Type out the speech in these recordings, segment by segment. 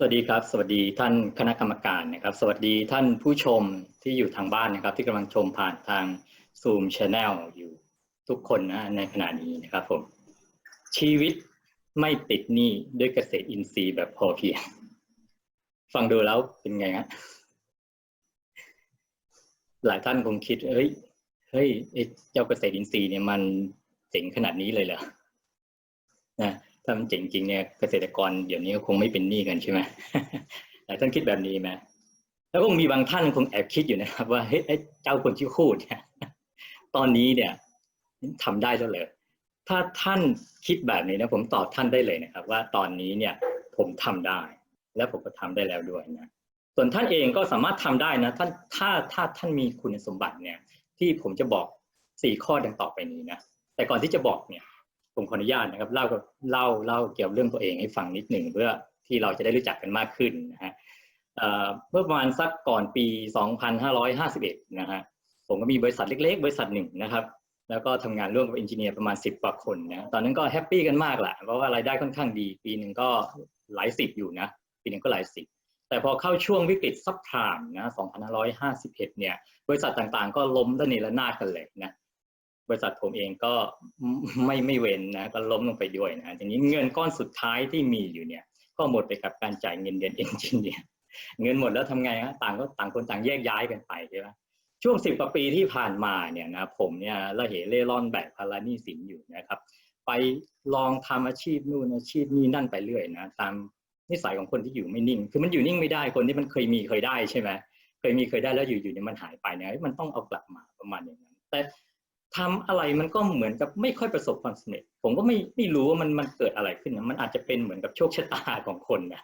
สวัสดีครับ สวัสดีท่านคณะกรรมการนะครับ สวัสดีท่านผู้ชมที่อยู่ทางบ้านนะครับ ที่กำลังชมผ่านทาง Zoom Channel อยู่ทุกคนนะในขณะนี้นะครับผมชีวิตไม่ติดหนี้ด้วยเกษตรอินทรีย์แบบพอเพียง ฟังดูแล้วเป็นไงฮะหลายท่านคงคิดเฮ้ยเฮ้ยไอเจ้าเกษตรอินทรีย์เนี่ยมันเจ๋งขนาดนี้เลยเหรอนะ ถ้ามันเจ๋งจริงเนี่ยเกษตรกรเดี๋ยวนี้ก็คงไม่เป็นหนี้กันใช่ไหมหลายท่านคิดแบบนี้ไหมแล้วก็มีบางท่านคงแอบคิดอยู่นะครับ ว่าเฮ้ยเจ้าคนที่พูดเนี่ยตอนนี้เนี่ยทำได้แล้วเลยถ้าท่านคิดแบบนี้นะผมตอบท่านได้เลยนะครับ ว่าตอนนี้เนี่ยผมทำได้ และผมก็ทำได้แล้วด้วยนะส่วนท่านเองก็สามารถทำได้นะท่านถ้าถ้าท่านมีคุณสมบัติเนี่ยที่ผมจะบอกสี่ข้อดังต่อไปนี้นะแต่ก่อนที่จะบอกเนี่ย ผมขออนุญาตนะครับเล่ากับเล่าเล่าเกี่ยวเรื่องตัวเองให้ฟังนิดหนึ่งเพื่อที่เราจะได้รู้จักกันมากขึ้นนะฮะเมื่อประมาณสักก่อนปี 2551 นะฮะผมก็มีบริษัทเล็ก ๆ บริษัทหนึ่งนะครับ แล้วก็ทำงานร่วมกับเอนจิเนียร์ประมาณ 10กว่าคนนะตอนนั้นก็แฮปปี้กันมากแหละเพราะว่ารายได้ค่อนข้างดี ปีหนึ่งก็หลายสิบอยู่นะ ปีหนึ่งก็หลายสิบ แต่พอเข้าช่วงวิกฤตซับพลามนะ 2551 เนี่ย บริษัทต่างๆ ก็ล้มระเนระนาดกันเลยนะ บริษัทผมเองก็ไม่ไม่เว้นนะก็ล้มลงไปด้วยนะทีนี้เงินก้อนสุดท้ายที่มีอยู่เนี่ย ก็หมดไปกับการจ่ายเงินเดือนเอนจิเนียร์เงินหมดแล้วทำไงฮะต่างก็ต่างคนต่างแยกย้ายกันไปใช่ไหมช่วงสิบกว่าปีที่ผ่านมาเนี่ยนะผมเนี่ยละเหเล่ร่อนแบกภาระหนี้สินอยู่นะครับ ไปลองทำอาชีพนู่นอาชีพนี้นั่นไปเรื่อยนะตามนิสัยของคนที่อยู่ไม่นิ่ง คือมันอยู่นิ่งไม่ได้คนที่มันเคยมีเคยได้ใช่ไหมเคยมีเคยได้แล้วอยู่ๆเนี่ยมันหายไปเนี่ยมันต้องเอากลับมาประมาณอย่างนั้นแต่ ทำอะไรมันก็เหมือนกับไม่ค่อยประสบความสำเร็จ ผมก็ไม่ไม่รู้ว่ามันมันเกิดอะไรขึ้นนะมันอาจจะเป็นเหมือนกับโชคชะตาของคนนะ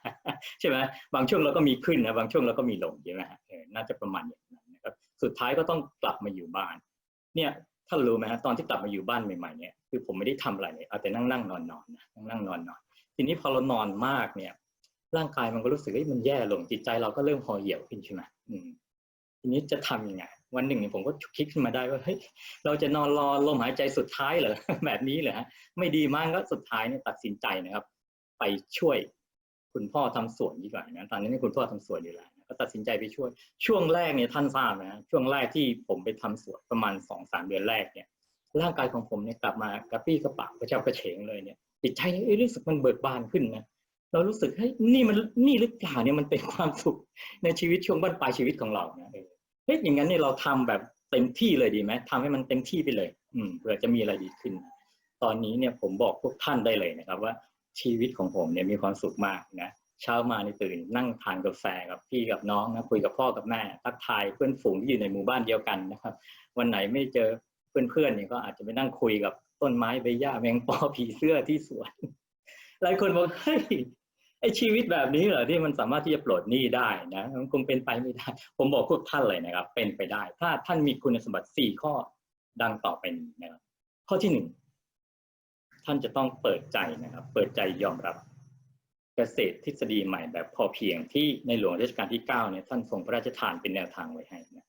ใช่ไหมบางช่วงเราก็มีขึ้นนะบางช่วงเราก็มีลงใช่ไหมเออน่าจะประมาณอย่างนั้นนะครับสุดท้ายก็ต้องกลับมาอยู่บ้าน เนี่ยถ้านรู้ไหมฮะตอนที่กลับมาอยู่บ้านใหม่ๆเนี่ยคือผมไม่ได้ทำอะไรเลยเอาแต่นั่งนั่งนอนนอนนะนั่งนั่งนอนนอนทีนี้พอเรานอนมากเนี่ย ร่างกายมันก็รู้สึกว่ามันแย่ลงจิตใจเราก็เริ่มห่อเหี่ยวขึ้นใช่ไหมอืมทีนี้จะทำยังไง วันหนึ่งเนี่ยผมก็คิดขึ้นมาได้ว่าเฮ้ยเราจะนอนรอลมหายใจสุดท้ายเหรอแบบนี้เหรอฮะไม่ดีมากก็สุดท้ายเนี่ยตัดสินใจนะครับ ไปช่วยคุณพ่อทำสวนดีกว่านะตอนนั้นคุณพ่อทำสวนอยู่แล้วก็ตัดสินใจไปช่วย ช่วงแรกเนี่ยท่านทราบนะช่วงแรกที่ผมไปทำสวนประมาณสองสามเดือนแรกเนี่ย ร่างกายของผมเนี่ยกลับมากระปี้กระเป๋ากระเจ้ากระเฉงเลยเนี่ยจิตใจรู้สึกมันเบิกบานขึ้นนะเรารู้สึกเฮ้ยนี่มันนี่หรือเปล่าเนี่ยมันเป็นความสุขในชีวิตช่วงบั้นปลายชีวิตของเรานะ เฮ้ยอย่างนั้นเนี่ยเราทำแบบเต็มที่เลยดีไหมทำให้มันเต็มที่ไปเลย อืมเผื่อจะมีอะไรดีขึ้น ตอนนี้เนี่ยผมบอกพวกท่านได้เลยนะครับ ว่าชีวิตของผมเนี่ยมีความสุขมากนะเช้ามาในตื่นนั่งทานกาแฟกับพี่กับน้องนะคุยกับพ่อกับแม่ทักทายเพื่อนฝูงที่อยู่ในหมู่บ้านเดียวกันนะครับ วันไหนไม่เจอเพื่อนๆเนี่ยก็อาจจะไปนั่งคุยกับต้นไม้ใบหญ้าแมงปอผีเสื้อที่สวนหลายคนบอกเฮ้ย ไอชีวิตแบบนี้เหรอที่มันสามารถที่จะปลดหนี้ได้นะมันคงเป็นไปไม่ได้ ผมบอกพวกท่านเลยนะครับ เป็นไปได้ ถ้าท่านมีคุณสมบัติสี่ข้อดังต่อไปนี้นะครับ ข้อที่หนึ่งท่านจะต้องเปิดใจนะครับ เปิดใจยอมรับเกษตรทฤษฎีใหม่แบบพอเพียงที่ในหลวงรัชกาลที่เก้าเนี่ยท่านทรงพระราชทานเป็นแนวทางไว้ให้นะ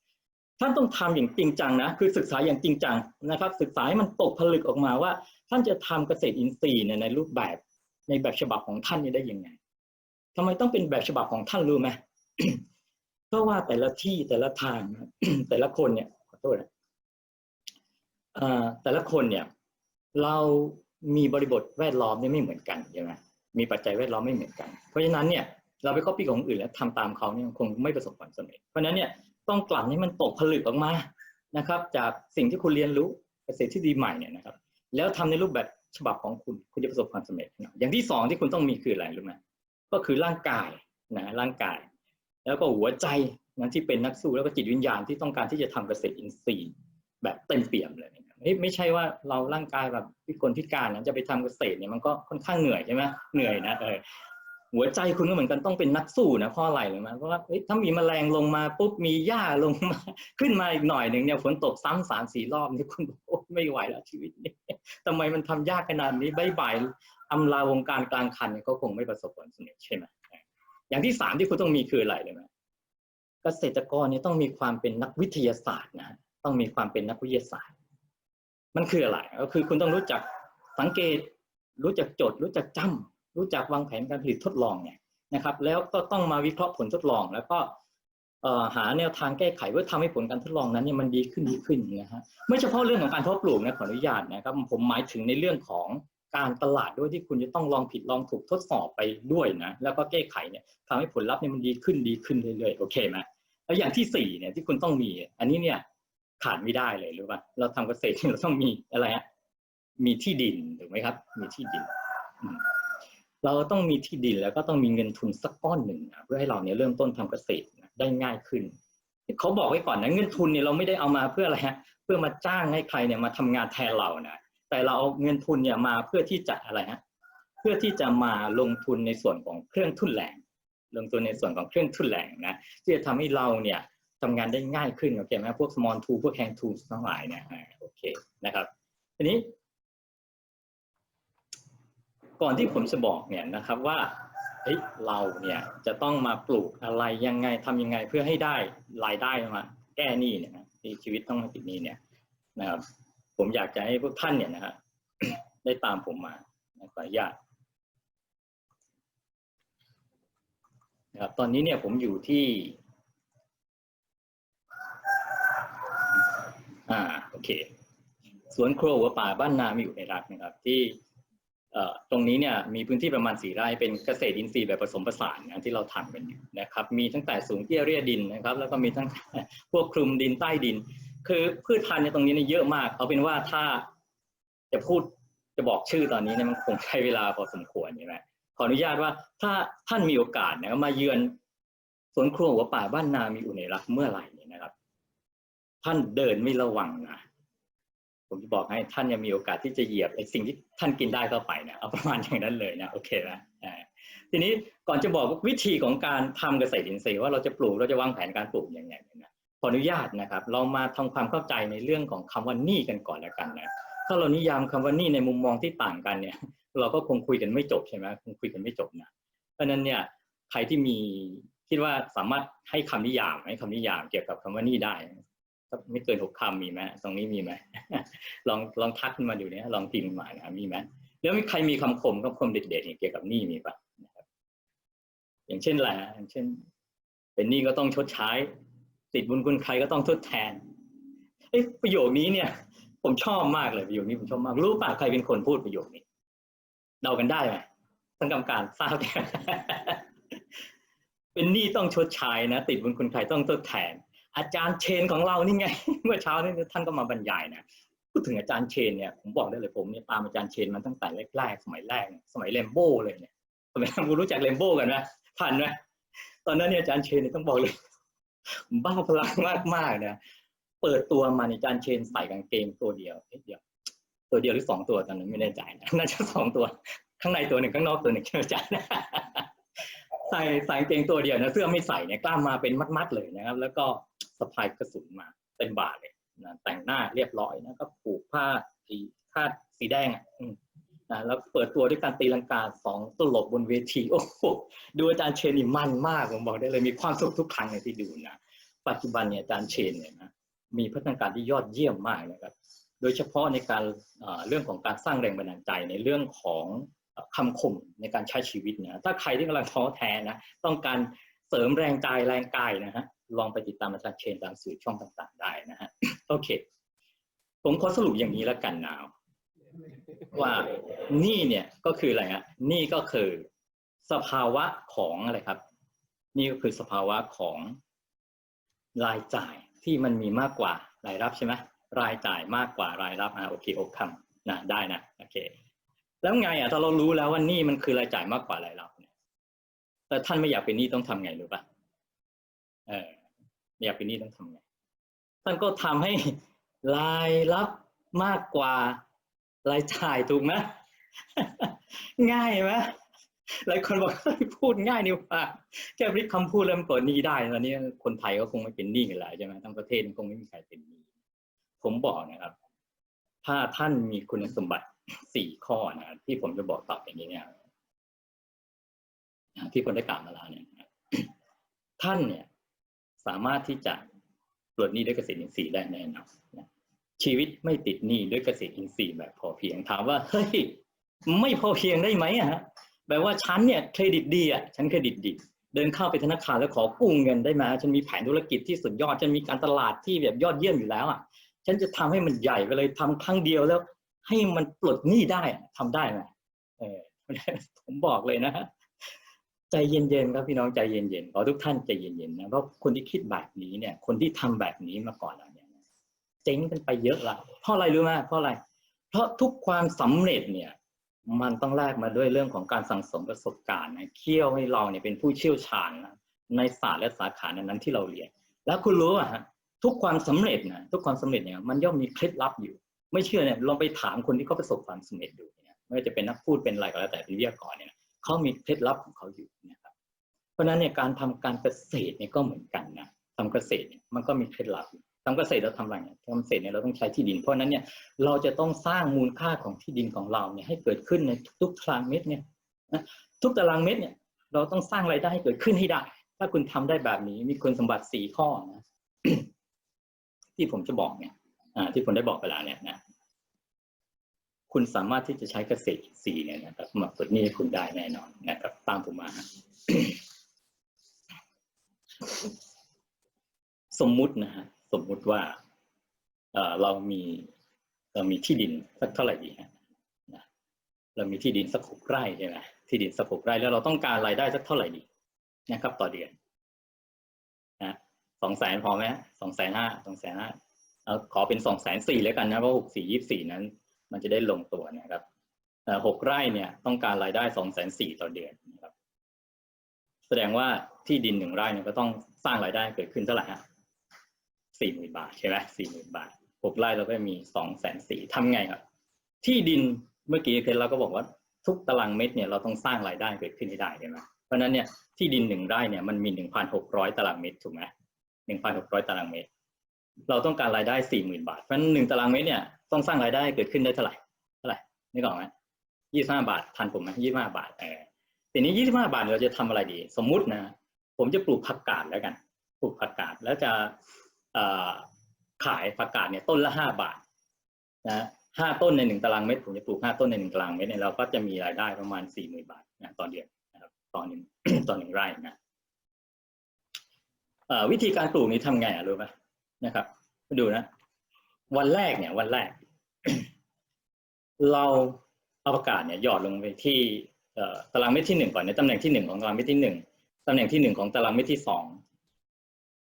ท่านต้องทำอย่างจริงจังนะคือศึกษาอย่างจริงจังนะครับ ศึกษาให้มันตกผลึกออกมาว่า ท่านจะทำเกษตรอินทรีย์เนี่ยในรูปแบบในแบบฉบับของท่านนี่ได้ยังไง ทำไมต้องเป็นแบบฉบับของท่านรู้ไหมเพราะว่าแต่ละที่แต่ละทางแต่ละคนเนี่ยขอโทษนะแต่ละคนเนี่ยเรามีบริบทแวดล้อมเนี่ยไม่เหมือนกันใช่ไหมมีปัจจัยแวดล้อมไม่เหมือนกัน เพราะฉะนั้นเนี่ยเราไปก๊อปปี้ของอื่นแล้วทำตามเขาเนี่ยคงไม่ประสบความสำเร็จ เพราะฉะนั้นเนี่ยต้องกลั่นให้มันตกผลึกออกมานะครับ จากสิ่งที่คุณเรียนรู้เกษตรที่ดีใหม่เนี่ยนะครับ แล้วทำในรูปแบบฉบับของคุณคุณจะประสบความสำเร็จ อย่างที่สองที่คุณต้องมีคืออะไรรู้ไหม ก็คือร่างกายนะร่างกาย แล้วก็หัวใจนะที่เป็นนักสู้แล้วก็จิตวิญญาณที่ต้องการที่จะทำเกษตรอินทรีย์ แบบเต็มเปี่ยมเลยไม่ไม่ใช่ว่าเราร่างกายแบบพิกลพิการนะจะไปทำเกษตรเนี่ยมันก็ค่อนข้างเหนื่อยใช่ไหมเหนื่อยนะเออหัวใจคุณก็เหมือนกันต้องเป็นนักสู้นะเพราะอะไรเลยมั้ยเพราะว่าถ้ามีแมลงลงมาปุ๊บมีหญ้าลงมา ขึ้นมาอีกหน่อยหนึ่งเนี่ยฝนตกซ้ำสามสี่รอบนี่คุณโอ้ไม่ไหวแล้วชีวิตนี้ ทำไมมันทำยากขนาดนี้บายบายอำลาวงการกลางคันเนี่ยก็คงไม่ประสบความสำเร็จใช่ไหมอย่างที่สามที่คุณต้องมีคืออะไรเลยไหมเกษตรกรเนี่ยต้องมีความเป็นนักวิทยาศาสตร์นะต้องมีความเป็นนักวิทยาศาสตร์ มันคืออะไรก็คือคุณต้องรู้จักสังเกต รู้จักจด รู้จักจำรู้จักวางแผนการผลิตทดลองเนี่ยนะครับ แล้วก็ต้องมาวิเคราะห์ผลทดลอง แล้วก็ หาแนวทางแก้ไขเพื่อทำให้ผลการทดลองนั้นเนี่ยมันดีขึ้นดีขึ้นนะฮะไม่เฉพาะเรื่องของการเพาะปลูกนะขออนุญาตนะครับผมหมายถึงในเรื่องของการตลาดด้วยที่คุณจะต้องลองผิดลองถูกทดสอบไปด้วยนะแล้วก็แก้ไขเนี่ยทำให้ผลลัพธ์เนี่ยมันดีขึ้นดีขึ้นเรื่อยๆโอเคไหมแล้วอย่างที่สี่เนี่ยที่คุณต้องมี อันนี้เนี่ยขาดไม่ได้เลยรู้ป่ะเราทำเกษตรเราต้องมีอะไรฮะมีที่ดินถูกไหมครับ มีที่ดิน เราต้องมีที่ดินแล้วก็ต้องมีเงินทุนสักก้อนหนึ่งนะเพื่อให้เราเนี่ยเริ่มต้นทำเกษตรนะ ได้ง่ายขึ้นเขาบอกไว้ก่อนนะเงินทุนเนี่ยเราไม่ได้เอามาเพื่ออะไรฮะเพื่อมาจ้างให้ใครเนี่ยมาทำงานแทนเรานะแต่เราเอาเงินทุนเนี่ยมาเพื่อที่จะอะไรฮะเพื่อที่จะมาลงทุนในส่วนของเครื่องทุนแรงลงทุนในส่วนของเครื่องทุนแรงนะที่จะทำให้เราเนี่ยทำงานได้ง่ายขึ้นโอเคไหมพวก small tool พวก hand tools ทั้งหลายเนี่ยโอเคนะครับทีนี้ ก่อนที่ผมจะบอกเนี่ยนะครับว่า เฮ้ยเราเนี่ยจะต้องมาปลูกอะไรยังไงทำยังไงเพื่อให้ได้รายได้มาแก้หนี้เนี่ยนะที่ชีวิตต้องมาติดหนี้เนี่ยนะครับ ผมอยากจะให้พวกท่านเนี่ยนะฮะได้ตามผมมาขออนุญาตนะครับตอนนี้เนี่ยผมอยู่ที่ อ่าโอเคสวนครวัวป่าบ้านนามีอยู่ในรักนะครับ ที่ ตรงนี้เนี่ยมีพื้นที่ประมาณสี่ไร่เป็นเกษตรอินทรีย์แบบผสมผสานนะที่เราทำกันอยู่นะครับมีตั้งแต่สูงเตี้ยเรียดินนะครับแล้วก็มีทั้งพวกคลุมดินใต้ดิน คือพืชพันธุ์ในตรงนี้เนี่ยเยอะมาก เอาเป็นว่าถ้าจะพูดจะบอกชื่อตอนนี้เนี่ยมันคงใช้เวลาพอสมควรใช่ไหมขออนุญาตว่าถ้าท่านมีโอกาสนะครับมาเยือนสวนครัวหัวป่าบ้านนามีอุเนรักเมื่อไหร่เนี่ยนะครับ ท่านเดินไม่ระวังนะ ผมจะบอกให้ท่านยังมีโอกาสที่จะเหยียบไอ้สิ่งที่ท่านกินได้เข้าไปนะเอาประมาณอย่างนั้นเลยนะโอเคนะทีนี้ก่อนจะบอกวิธีของการทำเกษตรอินทรีย์ว่าเราจะปลูกเราจะวางแผนการปลูกยังไงนะขออนุญาตนะครับ เรามาทำความเข้าใจในเรื่องของคำว่านี้กันก่อนแล้วกันนะถ้าเรานิยามคำว่านี้ในมุมมองที่ต่างกันเนี่ย เราก็คงคุยกันไม่จบใช่ไหมคงคุยกันไม่จบนะเพราะฉะนั้นเนี่ยใครที่มีคิดว่าสามารถให้คำนิยามให้คำนิยามเกี่ยวกับคำว่านี้ได้ ไม่เกินหกคำมีไหมตรงนี้มีไหมลองลองทักขึ้นมาดูเนี่ยลองพิมพ์มานะมีไหมแล้วมีใครมีคำคมคำคมเด็ดๆเกี่ยวกับหนี้มีปะนะครับอย่างเช่นอะไรนะอย่างเช่น เป็นหนี้ก็ต้องชดใช้ ติดบุญคุณใครก็ต้องทดแทนเอ้ประโยคนี้เนี่ย ผมชอบมากเลยประโยคนี้ผมชอบมาก รู้ป่ะใครเป็นคนพูดประโยคนี้เดากันได้ไหมท่านกรรมการทราบเป็นหนี้ต้องชดใช้นะ ติดบุญคุณใครต้องทดแทน อาจารย์เชนของเรานี่ไง เมื่อเช้านี้ท่านก็มาบรรยายนะพูดถึงอาจารย์เชนเนี่ยผมบอกได้เลยผมเนี่ยตามอาจารย์เชนมาตั้งแต่แรกๆสมัยแรก สมัยเลมโบ้เลยเนี่ยสมัยคุณรู้จักเลมโบ้กันไหมทันไหมตอนนั้นเนี่ยอาจารย์เชนเนี่ยต้องบอกเลยบ้าพลังมากๆนะเปิดตัวมาในอาจารย์เชนใส่กางเกงตัวเดียวเดียวตัวเดียวหรือสองตัวตอนนั้นไม่แน่ใจนะน่าจะสองตัว ข้างในตัวหนึ่งข้างนอกตัวหนึ่งใช่ไหมอาจารย์ใส่ใส่กางเกงตัวเดียวนะเสื้อไม่ใส่เนี่ยกล้ามมาเป็นมัดๆเลยนะครับ แล้วก็ สะพายกระสุนมาเต็มบ่าเลยนะแต่งหน้าเรียบร้อยนะก็ผูกผ้าสีผ้าสีแดงอะนะแล้วเปิดตัวด้วยการตีลังกาสองตลบบนเวทีโอ้โหดูอาจารย์เชนนี่มันมากผมบอกได้เลยมีความสุขทุกครั้งเลยที่ดูนะปัจจุบันเนี่ยอาจารย์เชนเนี่ยนะมีพัฒนาการที่ยอดเยี่ยมมากนะครับ โดยเฉพาะในการเอ่อเรื่องของการสร้างแรงบันดาลใจในเรื่องของคำคมในการใช้ชีวิตนะถ้าใครที่กำลังท้อแท้นะต้องการเสริมแรงใจแรงกายนะฮะ ลองไปติดตามอาจารย์เชนตามสื่อช่องต่าง ๆ ได้นะฮะโอเค ผมขอสรุปอย่างนี้แล้วกันนาวว่านี่เนี่ยก็คืออะไรฮะนี่ก็คือสภาวะของอะไรครับ นี่ก็คือสภาวะของรายจ่ายที่มันมีมากกว่ารายรับใช่ไหมรายจ่ายมากกว่ารายรับอ่าโอเคโอคำนะได้นะโอเค แล้วไงอะถ้าเรารู้แล้วว่านี่มันคือรายจ่ายมากกว่ารายรับเนี่ยแต่ท่านไม่อยากเป็นหนี้ต้องทำไงรู้ปะเออ ไม่อยากเป็นหนี้ต้องทำไงท่านก็ทำให้รายรับมากกว่ารายจ่ายถูกไหมง่ายไหมหลายคนบอกพูดง่ายนี่ว่าแค่พลิกคำพูดแล้วมันเปิดหนี้ได้ตอนนี้คนไทยก็คงไม่เป็นหนี้กันแล้วใช่ไหมทั้งประเทศคงไม่มีใครเป็นหนี้ผมบอกนะครับ ถ้าท่านมีคุณสมบัติสี่ข้อนะที่ผมจะบอกต่อไปนี้เนี่ยที่คนได้กล่าวมาแล้วเนี่ยท่านเนี่ย สามารถที่จะปลดหนี้ด้วยเกษตรอินทรีย์ได้แน่นอนนะชีวิตไม่ติดหนี้ด้วยเกษตรอินทรีย์แบบพอเพียงถามว่าเฮ้ยไม่พอเพียงได้ไหมอะฮะแปลว่าฉันเนี่ยเครดิตดีอะฉันเครดิตดี เดินเข้าไปธนาคารแล้วขอกู้เงินได้ไหมฉันมีแผนธุรกิจที่สุดยอดฉันมีการตลาดที่แบบยอดเยี่ยมอยู่แล้วอะฉันจะทำให้มันใหญ่ไปเลยทำครั้งเดียวแล้ว ให้มันปลดหนี้ได้อะทำได้ไหมเออผมบอกเลยนะฮะ ใจเย็นๆครับพี่น้องใจเย็นๆขอทุกท่านใจเย็นๆนะเพราะคนที่คิดแบบนี้เนี่ย คนที่ทำแบบนี้มาก่อนเราเนี่ยเจ๊งกันไปเยอะละเพราะอะไรรู้ไหมเพราะอะไร เพราะทุกความสำเร็จเนี่ย มันต้องแลกมาด้วยเรื่องของการสั่งสมประสบการณ์นะเคี่ยวให้เราเนี่ยเป็นผู้เชี่ยวชาญนะในศาสตร์และสาขานั้นๆที่เราเรียน แล้วคุณรู้อะฮะทุกความสำเร็จนะทุกความสำเร็จเนี่ยมันย่อมมีเคล็ดลับอยู่ ไม่เชื่อเนี่ยลองไปถามคนที่เขาประสบความสำเร็จดูเนี่ยไม่ว่าจะเป็นนักพูดเป็นอะไรก็แล้วแต่เป็นวิทยากรเนี่ย เขามีเคล็ดลับของเขาอยู่นะครับเพราะฉะนั้นเนี่ยการทำการเกษตรเนี่ยก็เหมือนกันนะทำเกษตรเนี่ยมันก็มีเคล็ดลับทำเกษตรเราทำอะไรเนี่ยทำเกษตรเนี่ยเราต้องใช้ที่ดิน เพราะนั้นเนี่ยเราจะต้องสร้างมูลค่าของที่ดินของเราเนี่ยให้เกิดขึ้นในทุกๆตารางเมตรเนี่ยนะทุกตารางเมตรเนี่ยเราต้องสร้างรายได้ให้เกิดขึ้นให้ได้ ถ้าคุณทำได้แบบนี้มีคุณสมบัติสี่ข้อนะที่ผมจะบอกเนี่ยอ่าที่ผมได้บอกไปแล้วเนี่ยนะ คุณสามารถที่จะใช้เกษตรอินทรีย์เนี่ยนะครับมาปิดหนี้ให้คุณได้แน่นอนนะครับ ตามผมมา สมมุตินะฮะสมมุติว่าเอ่อเรามีเรามีที่ดินสักเท่าไหร่ดีฮะนะเรามีที่ดินสักหกไร่ใช่ไหมที่ดินสักหกไร่แล้วเราต้องการรายได้สักเท่าไหร่ดีนะครับ ต่อเดือนนะสองแสนพอไหมสองแสนห้าสองแสนห้าเอาขอเป็นสองแสนสี่แล้วกันนะเพราะหกสี่ยี่สี่นั้น มันจะได้ลงตัวนะครับหกไร่เนี่ยต้องการรายได้สองแสนสี่ต่อเดือนนะครับ แสดงว่าที่ดินหนึ่งไร่เนี่ยก็ต้องสร้างรายได้เกิดขึ้นเท่าไหร่ฮะสี่หมื่นบาทใช่ไหมสี่หมื่นบาทหกไร่เราก็มีสองแสนสี่ทำไงครับ ที่ดินเมื่อกี้เคยเราก็บอกว่าทุกตารางเมตรเนี่ยเราต้องสร้างรายได้เกิดขึ้นให้ได้ใช่ไหมเพราะนั้นเนี่ยที่ดินหนึ่งไร่เนี่ยมันมีหนึ่งพันหกร้อยตารางเมตรถูกไหมหนึ่งพันหกร้อยตารางเมตร เราต้องการรายได้สี่หมื่นบาท เพราะฉะนั้นหนึ่งตารางเมตรเนี่ยต้องสร้างรายได้เกิดขึ้นได้เท่าไหร่เท่าไหร่นึกออกไหมยี่สิบห้าบาททันผมไหมยี่สิบห้าบาทเออทีนี้ยี่สิบห้าบาทเราจะทำอะไรดี สมมุตินะ ผมจะปลูกผักกาดแล้วกัน ปลูกผักกาดแล้วจะขายผักกาดเนี่ยต้นละห้าบาทนะห้าต้นในหนึ่งตารางเมตรผมจะปลูกห้าต้นในหนึ่งตารางเมตรเนี่ยเราก็จะมีรายได้ประมาณสี่หมื่นบาทนะต่อเดือนนะครับต่อหนึ่งต่อหนึ่งไร่นะวิธีการปลูกนี้ทำไงอะรู้ไหม นะครับมาดูนะ วันแรกเนี่ย วันแรก เราเอาประกาศเนี่ยหยอดลงไปที่ตารางเมตรที่หนึ่งก่อนในตำแหน่งที่หนึ่งของตารางเมตรที่หนึ่งตำแหน่งที่หนึ่งของตารางเมตรที่สอง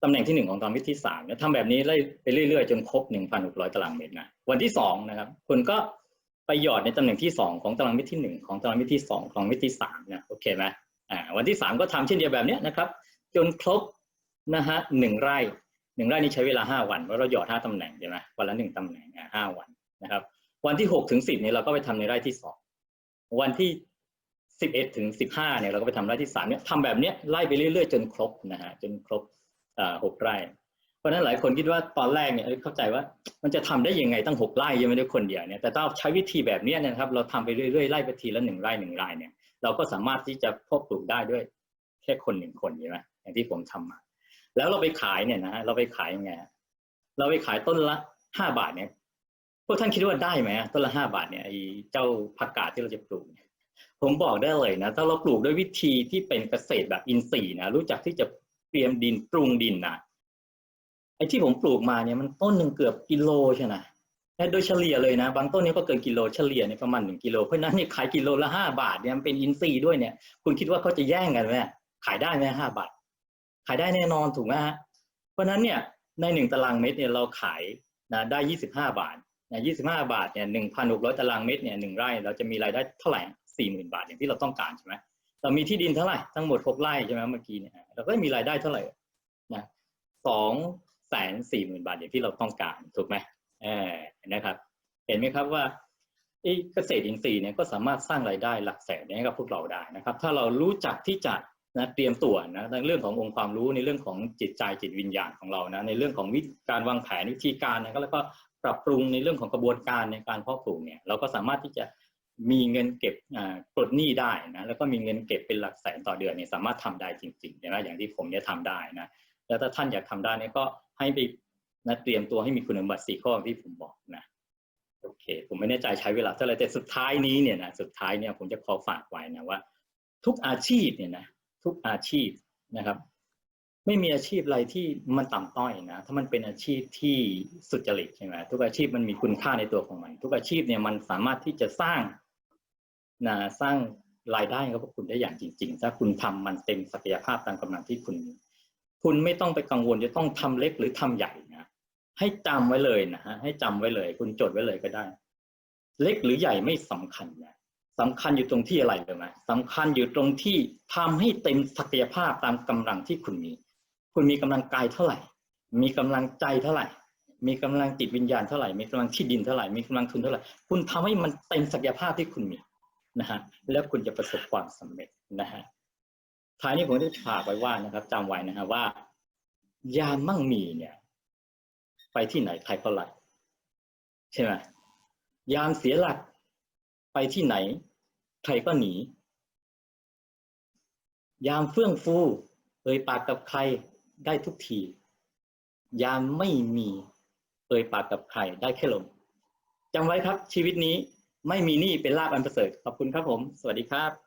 ตำแหน่งที่หนึ่งของตารางเมตรที่สามเนี่ยทำแบบนี้ไล่ไปเรื่อยๆจนครบหนึ่งพันหกร้อยตารางเมตรนะวันที่สองนะครับคุณก็ไปหยอดในตำแหน่งที่สองของตารางเมตรที่หนึ่งของตารางเมตรที่สองของเมตรที่สามนะโอเคไหมอ่าวันที่สามก็ทำเช่นเดียวแบบเนี้ยนะครับ จนครบนะฮะหนึ่งไร่ หนึ่งไร่นี้ใช้เวลาห้าวันเพราะเราหยอดห้าตำแหน่งใช่ไหมวันละหนึ่งตำแหน่งห้าวันนะครับ วันที่หกถึงสิบเนี่ยเราก็ไปทำในไร่ที่สองวันที่สิบเอ็ดถึงสิบห้าเนี่ยเราก็ไปทำไร่ที่สามเนี่ยทำแบบเนี้ยไล่ไปเรื่อยๆ จนครบนะฮะจนครบหกไร่ เพราะฉะนั้นหลายคนคิดว่าตอนแรกเนี่ยเข้าใจว่ามันจะทำได้ยังไงตั้งหกไร่ยังไม่ได้คนเดียวเนี่ยแต่ถ้าใช้วิธีแบบเนี้ยนะครับ เราทำไปเรื่อยๆไล่ไปทีละหนึ่งไร่หนึ่งไร่เนี่ยเราก็สามารถที่จะพาะปลูกได้ด้วยแค่คนหนึ่งคนใช่ไหมอย่างที่ผมทำมา แล้วเราไปขายเนี่ยนะฮะเราไปขายยังไงเราไปขายต้นละห้าบาทเนี่ยพวกท่านคิดว่าได้ไหมต้นละห้าบาทเนี่ยไอ้เจ้าผักกาดที่เราจะปลูกเนี่ยผมบอกได้เลยนะ ถ้าเราปลูกด้วยวิธีที่เป็นเกษตรแบบอินทรีย์นะรู้จักที่จะเตรียมดินปรุงดินนะไอ้ที่ผมปลูกมาเนี่ยมันต้นหนึ่งเกือบกิโลใช่ไหมและโดยเฉลี่ยเลยนะ บางต้นนี้ก็เกินกิโลเฉลี่ยในยประมาณหนึ่งกิโลเพราะฉะนั้นเนี่ยขายกิโลละห้าบาทเนี่ยมันเป็นอินทรีย์ด้วยเนี่ย คุณคิดว่าเขาจะแย่งกันไหมขายได้ไหมห้าบาท ขายได้แน่นอนถูกไหมฮะเพราะนั้นเนี่ยในหนึ่งตารางเมตรเนี่ยเราขายนะได้ยี่สิบห้าบาทนะยี่สิบห้าบาทเนี่ยหนึ่งพันหกร้อยตารางเมตรเนี่ยหนึ่งไร่เราจะมีรายได้เท่าไหร่สี่หมื่นบาทอย่างที่เราต้องการใช่ไหมเรามีที่ดินเท่าไหร่ทั้งหมดหกไร่ใช่ไหมเมื่อกี้เนี่ยเราก็มีรายได้เท่าไหร่นะสองแสนสี่หมื่นบาทอย่างที่เราต้องการถูกไหมเออนะครับ เห็นไหมครับว่าไอ้เกษตรอินทรีย์เนี่ยก็สามารถสร้างรายได้หลักแสนให้กับพวกเราได้นะครับ ถ้าเรารู้จักที่จะ นะเตรียมตัวนะในเรื่องขององค์ความรู้ในเรื่องของจิตใจจิตวิญญาณของเรานะในเรื่องของวิการวางแผนวิธีการนะแล้วก็ปรับปรุงในเรื่องของกระบวนการในการเพาะปลูกเนี่ยเราก็สามารถที่จะมีเงินเก็บปลดหนี้ได้นะแล้วก็มีเงินเก็บเป็นหลักแสนต่อเดือนเนี่ยสามารถทำได้จริงๆนะอย่างที่ผมเนี่ยทำได้นะแล้วถ้าท่านอยากทำได้เนี่ยก็ให้ไปนะเตรียมตัวให้มีคุณสมบัติสี่ข้อที่ผมบอกนะโอเค ผมไม่แน่ใจใช้เวลาเท่าไรแต่สุดท้ายนี้เนี่ยนะสุดท้ายเนี่ยผมจะขอฝากไว้นะว่า ทุกอาชีพเนี่ยนะ ทุกอาชีพนะครับ ไม่มีอาชีพอะไรที่มันต่ำต้อยนะถ้ามันเป็นอาชีพที่สุจริตใช่ไหมทุกอาชีพมันมีคุณค่าในตัวของมัน ทุกอาชีพเนี่ยมันสามารถที่จะสร้างนะสร้างรายได้ให้กับคุณได้อย่างจริง ๆ ถ้าคุณทำมันเต็มศักยภาพตามกำลังที่คุณมีคุณไม่ต้องไปกังวลจะต้องทำเล็กหรือทำใหญ่นะให้จำไว้เลยนะฮะให้จำไว้เลย คุณจดไว้เลยก็ได้ เล็กหรือใหญ่ไม่สำคัญนะ สำคัญอยู่ตรงที่อะไรเลยไหมสำคัญอยู่ตรงที่ทำให้เต็มศักยภาพตามกำลังที่คุณมี คุณมีกำลังกายเท่าไหร่ มีกำลังใจเท่าไหร่ มีกำลังจิตวิญญาณเท่าไหร่ มีกำลังที่ดินเท่าไหร่ มีกำลังทุนเท่าไหร่ คุณทำให้มันเต็มศักยภาพที่คุณมีนะฮะ แล้วคุณจะประสบความสำเร็จนะฮะ ท้ายนี้ผมจะฝากไว้ว่านะครับจำไว้นะฮะว่า ยามมั่งมีเนี่ย ไปที่ไหนใครก็รักใช่ไหมยามเสียหลัก ไปที่ไหน ใครก็หนี ยามเฟื่องฟูเอ่ยปากกับใครได้ทุกที ยามไม่มีเอ่ยปากกับใครได้แค่ลมจำไว้ครับชีวิตนี้ไม่มีหนี้เป็นลาบอันประเสริฐขอบคุณครับผม สวัสดีครับ